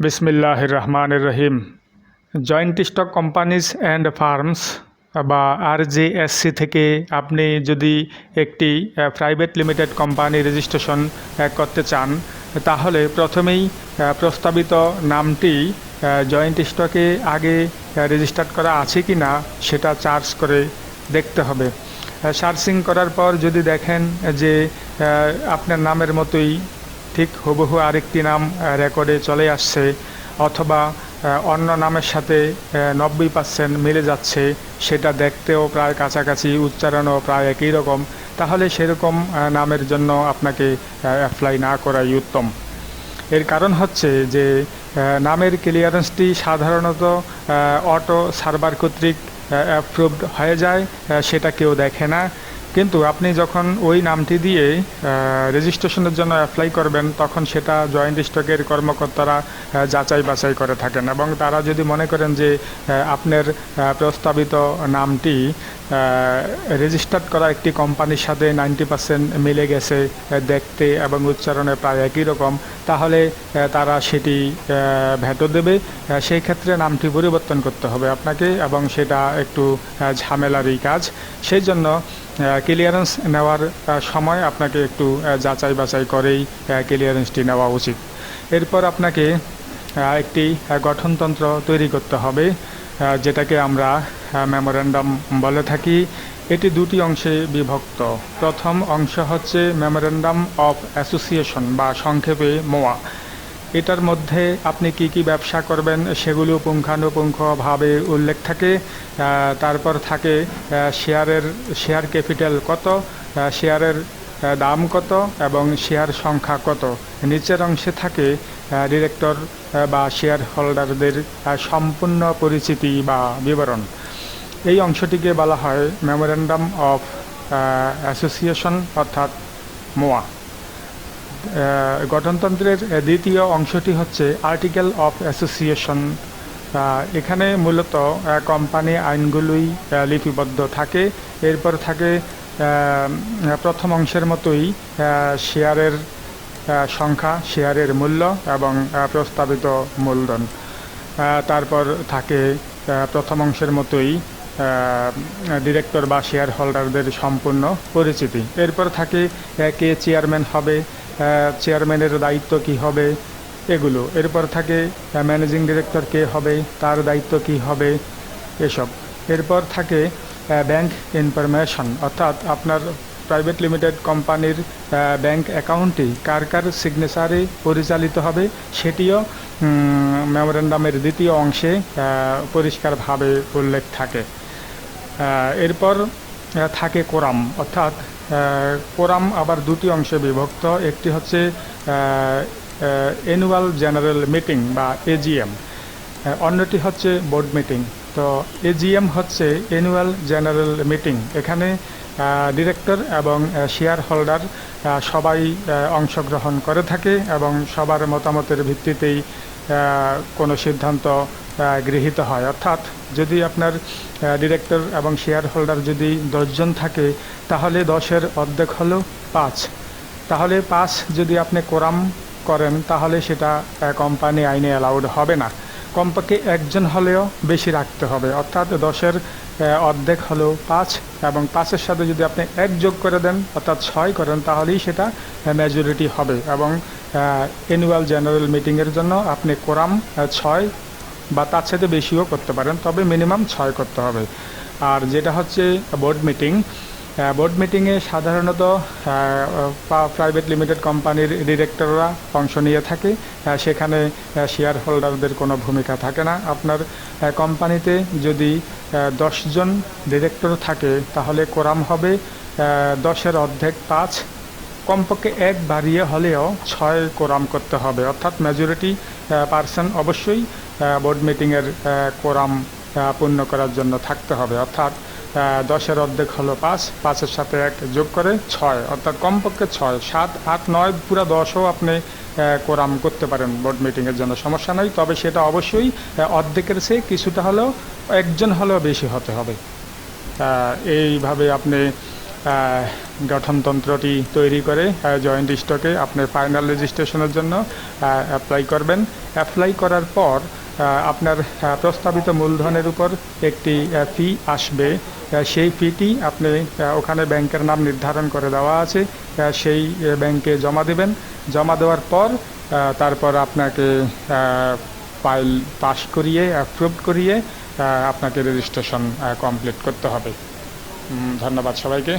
বিসমিল্লাহ রহমান রহিম joint stock companies and firms বা আরজেএসসি থেকে আপনি যদি একটি প্রাইভেট লিমিটেড কোম্পানি রেজিস্ট্রেশন করতে চান, তাহলে প্রথমেই প্রস্তাবিত নামটি জয়েন্ট স্টকে আগে রেজিস্টার্ড করা আছে কি না সেটা চার্জ করে দেখতে হবে। সার্চিং করার পর যদি দেখেন যে আপনার নামের মতোই ঠিক হুবহু আরেকটি নাম রেকর্ডে চলে আসছে, অথবা অন্য নামের সাথে নব্বই পার্সেন্ট মিলে যাচ্ছে, সেটা দেখতেও প্রায় কাছাকাছি, উচ্চারণও প্রায় একই রকম। তাহলে সেরকম নামের জন্য আপনাকে অ্যাপ্লাই না করাই উত্তম। এর কারণ হচ্ছে যে নামের ক্লিয়ারেন্সটি সাধারণত অটো সার্ভার কর্তৃক অ্যাপ্রুভড হয়ে যায় সেটা কেউ দেখে না। কিন্তু আপনি যখন ওই নামটি দিয়ে রেজিস্ট্রেশনের জন্য অ্যাপ্লাই করবেন, তখন সেটা জয়েন্ট স্টকের কর্মকর্তারা যাচাই বাছাই করে থাকেন। এবং তারা যদি মনে করেন যে আপনার প্রস্তাবিত নামটি রেজিস্টার্ড করা একটি কোম্পানির সাথে নাইনটি পার্সেন্ট মিলে গেছে দেখতে এবং উচ্চারণে প্রায় একই রকম, তাহলে তারা সেটি ভেটো দেবে। সেই ক্ষেত্রে নামটি পরিবর্তন করতে হবে আপনাকে এবং সেটা একটু ঝামেলারই কাজ। সেই জন্য ক্লিয়ারেন্স নেওয়ার সময় আপনাকে একটু যাচাই বাছাই করেই ক্লিয়ারেন্সটি নেওয়া উচিত। এরপর আপনাকে একটি গঠনতন্ত্র তৈরি করতে হবে যেটাকে আমরা মেমোরেন্ডাম বলে থাকি। এটি দুটি অংশে বিভক্ত। প্রথম অংশ হচ্ছে মেমোরেন্ডাম অফ অ্যাসোসিয়েশন বা সংক্ষেপে মোয়া। এটার মধ্যে আপনি কি কি ব্যবসা করবেন সেগুলো পুঙ্খানুপুঙ্খভাবে উল্লেখ থাকে। তারপর থাকে শেয়ারের, শেয়ার ক্যাপিটাল কত শেয়ারের দাম কত এবং শেয়ার সংখ্যা কত। নিচের অংশে থাকে ডিরেক্টর বা শেয়ার হোল্ডারদের সম্পূর্ণ পরিচিতি বা বিবরণ। এই অংশটিকে বলা হয় মেমোরেন্ডাম অফ অ্যাসোসিয়েশন অর্থাৎ মোয়া। গঠনতন্ত্রের দ্বিতীয় অংশটি হচ্ছে আর্টিকেল অফ অ্যাসোসিয়েশন এখানে মূলত কোম্পানি আইনগুলোই লিপিবদ্ধ থাকে। এরপর থাকে প্রথম অংশের মতোই শেয়ারের সংখ্যা, শেয়ারের মূল্য এবং প্রস্তাবিত মূলধন। তারপর থাকে প্রথম অংশের মতোই ডিরেক্টর বা শেয়ার হোল্ডারদের সম্পূর্ণ পরিচিতি। এরপর থাকে কে চেয়ারম্যান হবে চেয়ারম্যানের দায়িত্ব কি হবে? এগুলো। এরপর থাকে ম্যানেজিং ডিরেক্টর কে হবে, তার দায়িত্ব কি হবে? এসব। এরপর থাকে ব্যাংক ইনফরমেশন অর্থাৎ আপনার প্রাইভেট লিমিটেড কোম্পানির ব্যাংক অ্যাকাউন্টটি কার কার সিগনেচারে পরিচালিত হবে, সেটিও মেমোরেন্ডামের দ্বিতীয় অংশে পরিষ্কারভাবে উল্লেখ থাকে। এরপর থাকে কোরাম অর্থাৎ কোরাম আবার দুটি অংশে বিভক্ত। একটি হচ্ছে অ্যানুয়াল জেনারেল মিটিং বা এজিএম অন্যটি হচ্ছে বোর্ড মিটিং তো এজিএম হচ্ছে অ্যানুয়াল জেনারেল মিটিং এখানে ডিরেক্টর এবং শেয়ার হোল্ডার সবাই অংশগ্রহণ করে থাকে এবং সবার মতামতের ভিত্তিতেই কোনো সিদ্ধান্ত গৃহীত হয়। অর্থাৎ যদি আপনার ডিরেক্টর এবং শেয়ার হোল্ডার যদি দশজন থাকে, তাহলে দশের অর্ধেক হলো পাঁচ। তাহলে পাঁচ যদি আপনি কোরাম করেন, তাহলে সেটা কোম্পানি আইনে অ্যালাউড হবে না। কমপক্ষে একজন হলেও বেশি রাখতে হবে। অর্থাৎ দশের অর্ধেক হলেও পাঁচ এবং পাঁচের সাথে যদি আপনি এক যোগ করে দেন, অর্থাৎ ছয় করেন, তাহলেই সেটা মেজরিটি হবে এবং অ্যানুয়াল জেনারেল মিটিংয়ের জন্য আপনি কোরাম ছয় বা তার সাথে বেশিও করতে পারেন, তবে মিনিমাম ছয় করতে হবে। আর যেটা হচ্ছে বোর্ড মিটিং বোর্ড মিটিংয়ে সাধারণত প্রাইভেট লিমিটেড কোম্পানির ডিরেক্টররা অংশ নিয়ে থাকে। সেখানে শেয়ার হোল্ডারদের কোনো ভূমিকা থাকে না। আপনার কোম্পানিতে যদি দশজন ডিরেক্টর থাকে, তাহলে কোরাম হবে দশের অর্ধেক পাঁচ। কমপক্ষে এক বাড়িয়ে হলেও ছয় কোরাম করতে হবে। অর্থাৎ মেজরিটি পার্সন অবশ্যই বোর্ড মিটিংয়ের কোরাম পূর্ণ করার জন্য থাকতে হবে। অর্থাৎ দশের অর্ধেক হলো পাঁচ, পাঁচের সাথে এক যোগ করে ছয়, অর্থাৎ কমপক্ষে ছয়, সাত, আট, নয়, পুরো দশও আপনি কোরাম করতে পারেন বোর্ড মিটিংয়ের জন্য, সমস্যা নেই। তবে সেটা অবশ্যই অর্ধেকের চেয়ে কিছুটা হলেও একজন হলেও বেশি হতে হবে। এইভাবে আপনি গঠনতন্ত্রটি তৈরি করে জয়েন্ট স্টকে আপনি ফাইনাল রেজিস্ট্রেশনের জন্য অ্যাপ্লাই করবেন। অ্যাপ্লাই করার পর আপনার প্রস্তাবিত মূলধনের উপর একটি ফি আসবে। সেই ফিটি আপনি ওখানে ব্যাংকের নাম নির্ধারণ করে দেওয়া আছে। সেই ব্যাংকে জমা দেবেন। জমা দেওয়ার পর তারপর আপনাকে ফাইল পাস করিয়ে অ্যাপ্রুভ করিয়ে আপনাকে রেজিস্ট্রেশন কমপ্লিট করতে হবে। ধন্যবাদ সবাইকে।